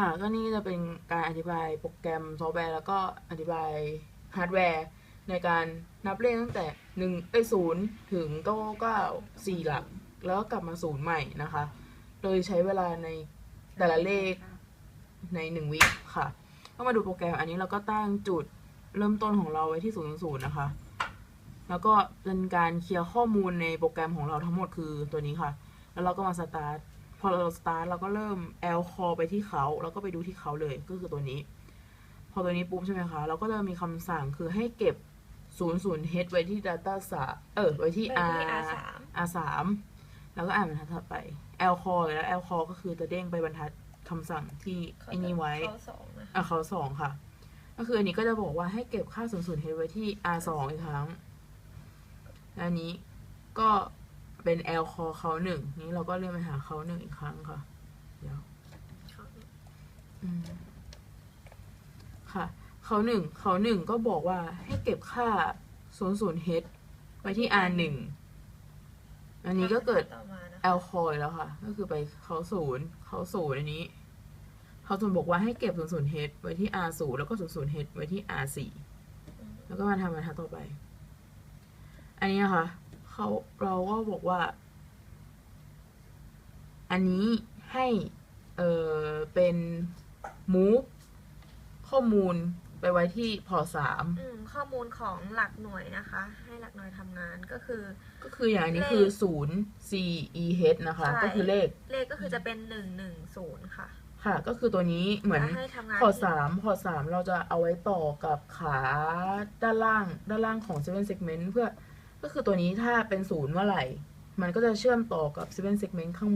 ค่ะก็นี่จะเป็นการอธิบายโปรแกรมซอฟต์แวร์แล้วก็อธิบายฮาร์ดแวร์ในการนับเลขตั้งแต่หนึ่งเอ้ยศูนย์ถึงเก้าเก้าสี่หลัก แล้วกลับมาศูนย์ใหม่นะคะ โดยใช้เวลาในแต่ละเลขในหนึ่งวิค่ะ ก็มาดูโปรแกรมอันนี้เราก็ตั้งจุดเริ่มต้นของเราไว้ที่ศูนย์ศูนย์นะคะ แล้วก็เป็นการเคลียร์ข้อมูลในโปรแกรมของเราทั้งหมดคือตัวนี้ค่ะ แล้วเราก็มาสตาร์ท พอเราสตาร์ทเราก็เริ่ม L call ไปที่เขาแล้วก็ไปดูที่เขาเลยก็คือตัวนี้ พอตัวนี้ปุ๊บใช่ไหมคะ เราก็จะมีคำสั่งคือให้เก็บ 00 h ไว้ที่ data สาเออไว้ที่ไว้ R ที่ R3 R3 แล้วก็อ่านบรรทัดถัดไป L call แล้ว L call ก็คือจะเด้งไปบรรทัดคำสั่งที่ไอ้นี่ไว้เขาสองนะอะเขาสองค่ะ ก็คืออันนี้ก็จะบอกว่าให้เก็บค่า 0 0 h ไว้ที่ R สองอีกครั้งและอันนี้ก็ เป็น L call เขาหนึ่งนี้เราก็เลื่อนไปหาเขาหนึ่งอีกครั้งค่ะ เดี๋ยวอืมค่ะ เขาหนึ่งเขาหนึ่งก็บอกว่าให้เก็บค่า00 h ไว้ที่ R หนึ่งอันนี้ก็เกิดต่อมานะแอลคอยแล้วค่ะ ก็คือไปเขาศูนย์เขาศูนย์อันนี้ เขาศูนย์บอกว่าให้เก็บศูนย์ศูนย์เฮดไว้ที่ R ศูนย์แล้วก็ศูนย์ศูนย์เฮดไว้ที่ R สี่แล้วก็มาทำบรรทัดต่อไป อันนี้นะคะ เขาเราก็บอกว่า อันนี้ให้เออเป็น move ข้อมูลไปไว้ที่พอสามอืมข้อมูลของหลักหน่วยนะคะ ให้หลักหน่วยทำงานก็คือ ก็คืออย่างอันนี้คือศูนย์ C E H นะคะ ใช่ ก็คือเลขเลขก็คือจะเป็นหนึ่งหนึ่งศูนย์ค่ะค่ะ ก็คือตัวนี้เหมือน แล้วให้ทำงานพอร์ตที่สามพอร์ตสามเราจะเอาไว้ต่อกับขาด้านล่างด้านล่างของ seven segment เพื่อ ก็คือตัวนี้ถ้าเป็นศูนย์เมื่อไหร่ มันก็จะเชื่อมต่อกับ seven segment ข้าง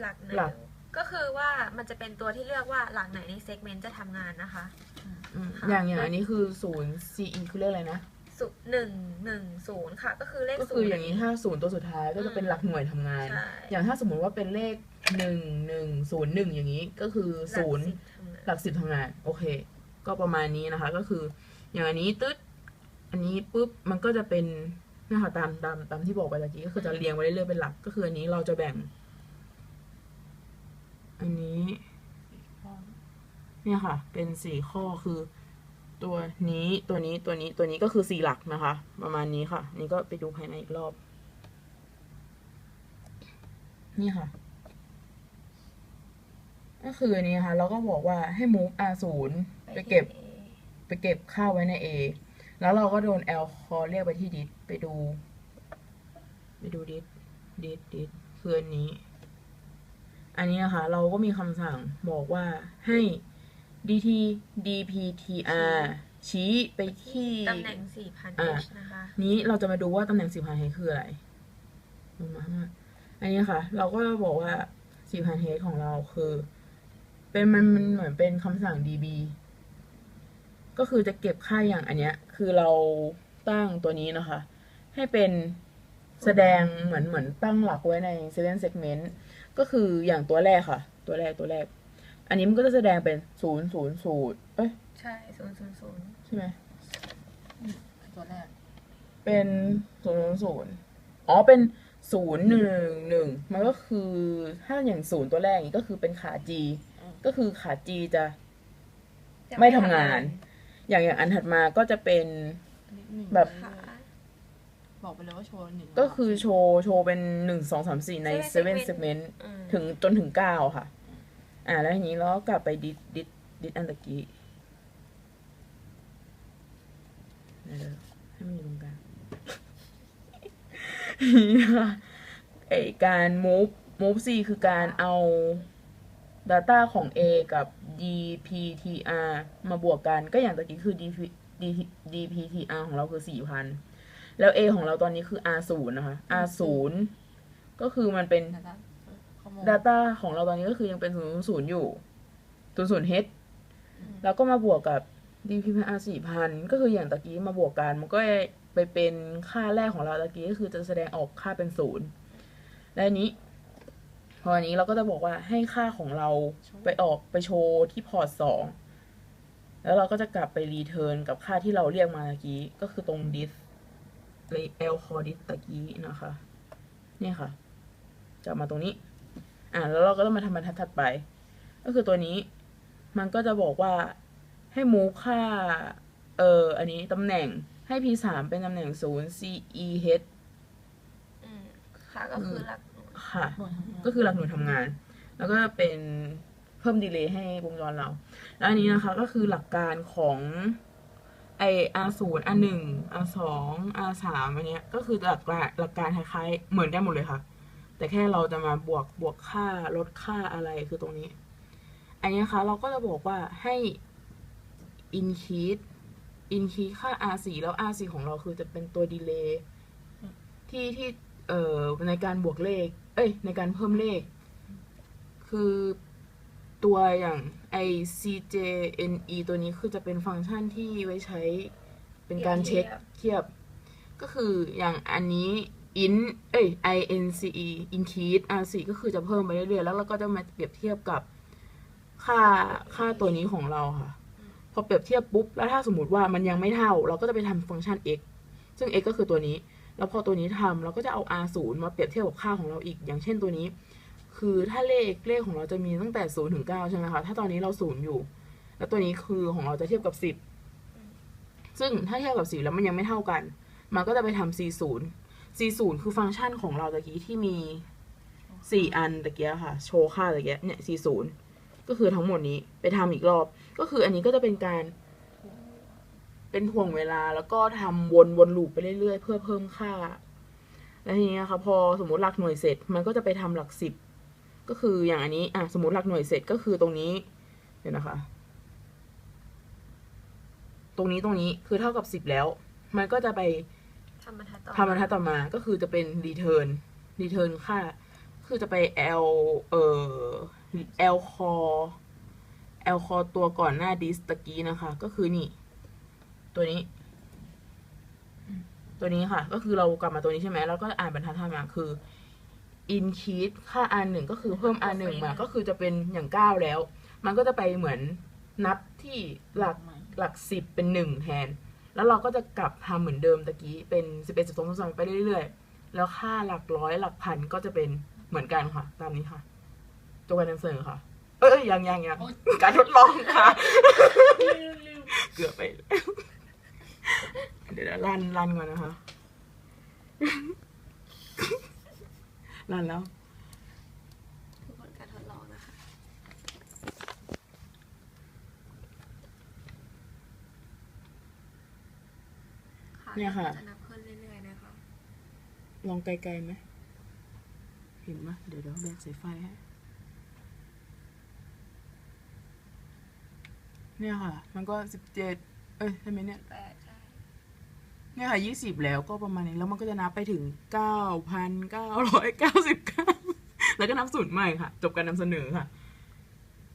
หลักหนึ่หลังกก็คือว่ามันจะเป็นตัวที่เลือกว่าหลักไหนในเซกเมนต์จะทำงานนะคะ อืมค่ะ อย่างอย่างอันนี้คือศูนย์ CE คือเลขอะไรนะ สุหนึ่งหนึ่งศูนย์ค่ะ ก็คือเลขก็ศูคืนอย์อย่างนี้ถ้าศูนย์ตัวสุดท้ายก็จะเป็นหลักหน่วยทำงาน ใช่อย่างถ้าสมมติว่าเป็นเลขหนึ่งหนึ่งศูนย์หนึ่งอย่างนี้ก็คือศูนย์ หลักสิบทำงานหลักสิบทำงานโอเค ก็ประมาณนี้นะคะ ก็คือ อย่างอันนี้ตึ๊ด อันนี้ปุ๊บมันก็จะเป็นนะคะตามตามตามที่บอกไปตะกี้ก็คือจะเรียงไว้เรื่อยๆเป็นหลัก ก็คืออันนี้เราจะแบ่ง อันนี้ เนี่ยค่ะ เป็นสี่ข้อคือ ตัวนี้ตัวนี้ตัวนี้ตัวนี้ก็คือสี่หลักนะคะ ประมาณนี้ค่ะ นี่ก็ไปดูภายในอีกรอบ นี่ค่ะ ก็คืออันนี้ค่ะ เราก็บอกว่าให้ move R ศูนย์ไปเก็บ ไปเก็บค่าไว้ใน A แล้วเราก็โดน L คอเรียกไปที่ดิสไปดู ไปดูดิสดิสดิสคืออันนี้ อันนี้นะคะเราก็มีคำสั่งบอกว่าให้ dt dptr ชี้ไปที่ตำแหน่งสี่พันอ่า h นะคะ นี้เราจะมาดูว่าตำแหน่งสี่พันเฮคืออะไรลงมาข้างล่างอันนี้ค่ะ เราก็บอกว่าสี่พันเฮของเราคือ เป็นมันมันเหมือนเป็นคำสั่ง db ก็คือจะเก็บค่าอย่างอันเนี้ย คือเราตั้งตัวนี้นะคะ ให้เป็นแสดงเหมือนเหมือนตั้งหลักไว้ใน seven segment ก็คืออย่างตัวแรกค่ะ ตัวแรกตัวแรก อันนี้มันก็จะแสดงเป็นศูนย์ศูนย์ศูนย์เอ้ยใช่ศูนย์ศูนย์ศูนย์ใช่ไหมตัวแรก เป็นศูนย์ศูนย์อ๋อเป็นศูนย์หนึ่งหนึ่งมันก็คือถ้าอย่างศูนย์ตัวแรกนี้ก็คือเป็นขา G ก็คือขา G จะไม่ทำงาน อย่างอย่างอันถัดมาก็จะเป็นแบบค่ะบอกไปเลยว่าโชว์หนึ่งก็คือโชว์โชว์เป็นหนึ่งสองสามสี่ใน Seven seven segment segment อืมถึงจนถึงเก้าค่ะ อ่าแล้วทีนี้เราก็กลับไปดิดดิดดิดอันตะกี้เดี๋ยวๆให้มันอยู่ตรงกลางนี่ค่ะไอการ move move C คือการเอา data ของ A กับ dptr มาบวกกันก็อย่างตะกี้คือ dp dptr ของเราคือ 4,000 แล้ว A ของเราตอนนี้คือ r 0 นะคะ r 0 ก็คือมันเป็นนะคะข้อมูล Data ของเราตอนนี้ก็คือยังเป็น 0 0อยู่ 0 0 h แล้วก็มาบวกกับ DPR 4,000 ก็คืออย่างตะกี้มาบวกกัน มันก็ไปเป็นค่าแรกของเราตะกี้ก็คือจะแสดงออกค่าเป็นศูนย์และอันนี้ พออันนี้เราก็จะบอกว่าให้ค่าของเราไปออกไปโชว์ที่พอร์ตสองแล้วเราก็จะกลับไปรีเทิร์นกับค่าที่เราเรียกมาตะกี้ ก็คือตรง dis l core dis ตะกี้นะคะ เนี่ยค่ะ จะมาตรงนี้ อ่าแล้วเราก็ต้องมาทำบรรทัดถัดไป ก็คือตัวนี้ มันก็จะบอกว่าให้มูค่า เอออันนี้ตำแหน่งให้ p สามเป็นตำแหน่งศูนย์ c e h อืมค่ะก็คือหลัก ค่ะหน่วยทำงานก็คือหลักหน่วยทำงาน แล้วก็เป็นเพิ่มดีเลย์ให้วงจรเรา แล้วอันนี้นะคะก็คือหลักการของไอ R ศูนย์ R หนึ่ง R สอง R สามอันเนี้ยก็คือหลักการหลักการคล้ายๆเหมือนกันหมดเลยค่ะ แต่แค่เราจะมาบวกบวกค่าลดค่าอะไรคือตรงนี้ อันนี้นะคะเราก็จะบอกว่าให้ increase increase ค่า R สี่แล้ว R สี่ของเราคือจะเป็นตัวดีเลย์ที่ที่ เอ่อในการบวกเลข เอ้ย ในการเพิ่มเลข คือตัวอย่างไอ CJNE ตัวนี้คือจะเป็นฟังก์ชันที่ไว้ใช้เป็นการเช็คเทียบ ก็คืออย่างอันนี้ in เอ้ย ince increase r4 ก็คือจะเพิ่มไปเรื่อยๆ แล้วเราก็จะมาเปรียบเทียบกับค่าค่าตัวนี้ของเราค่ะ พอเปรียบเทียบปุ๊บ แล้วถ้าสมมติว่ามันยังไม่เท่า เราก็จะไปทำฟังก์ชัน x ซึ่ง x ก็คือตัวนี้ แล้วพอตัวนี้ทำเราก็จะเอา r0 มาเปรียบเทียบกับค่าของเราอีก อย่างเช่นตัวนี้ คือถ้าเลขเลขของเราจะมีตั้งแต่ศูนย์ถึงเก้าใช่ไหมคะถ้าตอนนี้เราศูนย์อยู่ แล้วตัวนี้คือของเราจะเทียบกับสิบซึ่งถ้าเทียบกับสิบแล้วมันยังไม่เท่ากัน มันก็จะไปทำ c ศูนย์ c ศูนย์คือฟังก์ชันของเราตะกี้ที่มีสี่อันตะกี้ค่ะ โชว์ค่าตะกี้เนี่ย c ศูนย์ก็คือทั้งหมดนี้ไปทำอีกรอบ ก็คืออันนี้ก็จะเป็นการ เป็นถ่วงเวลาแล้วก็ทำวนวนลูปไปเรื่อยๆ เพื่อเพิ่มค่า แล้วทีนี้นะคะพอสมมติหลักหน่วยเสร็จมันก็จะไปทำหลักสิบก็คืออย่างอันนี้อะสมมติหลักหน่วยเสร็จก็คือตรงนี้เดี๋ยวนะคะ ตรงนี้ตรงนี้คือเท่ากับสิบแล้ว มันก็จะไปทำบรรทัดต่อทำบรรทัดต่อมาก็คือจะเป็น return return ค่า คือจะไป l เอ่อ l core l core ตัวก่อนหน้า dis ตะกี้นะคะ ก็คือนี่ ตัวนี้ ตัวนี้ค่ะ ก็คือเรากลับมาตัวนี้ใช่ไหมแล้วก็อ่านบรรทัดถัดมาคือ increase ค่า r หนึ่งก็คือเพิ่ม r หนึ่งมา ก็คือจะเป็นอย่างเก้าแล้ว มันก็จะไปเหมือนนับที่หลักใหม่หลักสิบเป็นหนึ่งแทน แล้วเราก็จะกลับทำเหมือนเดิมตะกี้เป็นสิบเอ็ดสิบสองสิบสามไปเรื่อยๆ แล้วค่าหลักร้อยหลักพันก็จะเป็นเหมือนกันค่ะ ตามนี้ค่ะจบการนำเสนอค่ะ เอ้ยยังยังยังการทดลองค่ะ เกือบไปแล้ว เดี๋ยวนะรันรันก่อนนะคะรันแล้วคือผลการทดลองนะคะ เนี่ยค่ะ จะนับขึ้นเรื่อยๆนะคะ ลองไกลๆไหมเห็นไหมเดี๋ยวเดี๋ยวแบกสายไฟให้เนี่ยค่ะ มันก็สิบเจ็ดเอ้ยใช่ไหมเนี่ยแปดใช่ เนี่ยค่ะยี่สิบแล้วก็ประมาณนี้แล้วมันก็จะนับไปถึงเก้าพันเก้าร้อยเก้าสิบเก้าแล้วก็นับศูนย์ใหม่ค่ะ จบการนำเสนอค่ะ